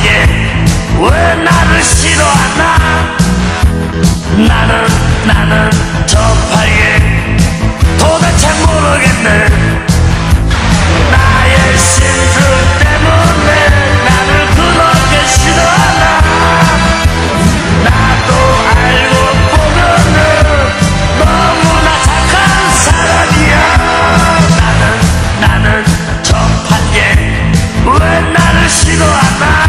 내게 왜 나를 싫어하나? 나는 나는 저팔게 도대체 모르겠네. 나의 심술 때문에 나를 그렇게 싫어하나? 나도 알고 보면은 너무나 착한 사람이야. 나는 나는 저팔게 왜 나를 싫어하나?